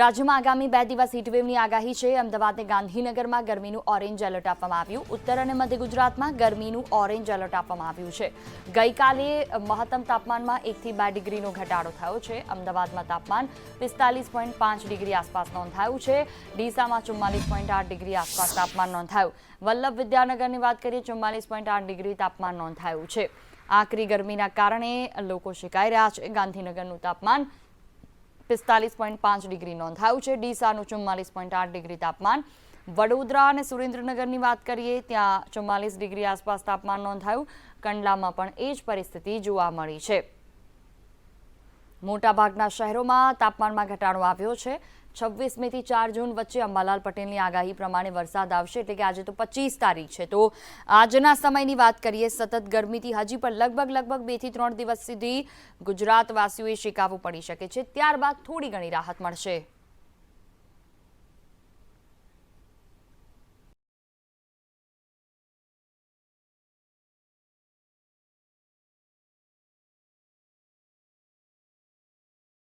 રાજ્યમાં આગામી બે દિવસ હીટવેવની આગાહી છે. અમદાવાદને ગાંધીનગરમાં ગરમીનું ઓરેન્જ એલર્ટ આપવામાં આવ્યું. ઉત્તર અને મધ્ય ગુજરાતમાં ગરમીનું ઓરેન્જ એલર્ટ આપવામાં આવ્યું છે. ગઈકાલે મહત્તમ તાપમાનમાં એકથી બે ડિગ્રીનો ઘટાડો થયો છે. અમદાવાદમાં તાપમાન પિસ્તાલીસ પોઈન્ટ પાંચ ડિગ્રી આસપાસ નોંધાયું છે. ડીસામાં ચુમ્માલીસ પોઈન્ટ આઠ ડિગ્રી આસપાસ તાપમાન નોંધાયું. વલ્લભ વિદ્યાનગરની વાત કરીએ, ચુમ્માલીસ પોઈન્ટ આઠ ડિગ્રી તાપમાન નોંધાયું છે. આકરી ગરમીના કારણે લોકો શિકાઈ રહ્યા છે. ગાંધીનગરનું તાપમાન પિસ્તાલીસ પોઈન્ટ પાંચ ડિગ્રી નોંધાયું છે. ડીસાનું ચુમ્માલીસ પોઈન્ટ આઠ ડિગ્રી તાપમાન. વડોદરા અને સુરેન્દ્રનગરની વાત કરીએ, ત્યાં ચુમ્માલીસ ડિગ્રી આસપાસ તાપમાન નોંધાયું. કંડલામાં પણ એ જ પરિસ્થિતિ જોવા મળી છે. મોટાભાગના શહેરોમાં તાપમાનમાં ઘટાડો આવ્યો છે. છવ્વીસમીથી ચાર જૂન વચ્ચે અંબાલાલ પટેલની આગાહી પ્રમાણે વરસાદ આવશે એટલે કે આજે તો પચીસ તારીખ છે. તો આજના સમયની વાત કરીએ, સતત ગરમીથી હજી પણ લગભગ લગભગ બેથી ત્રણ દિવસ સુધી ગુજરાતવાસીઓએ શેકાવવું પડી શકે છે. ત્યારબાદ થોડી ઘણી રાહત મળશે.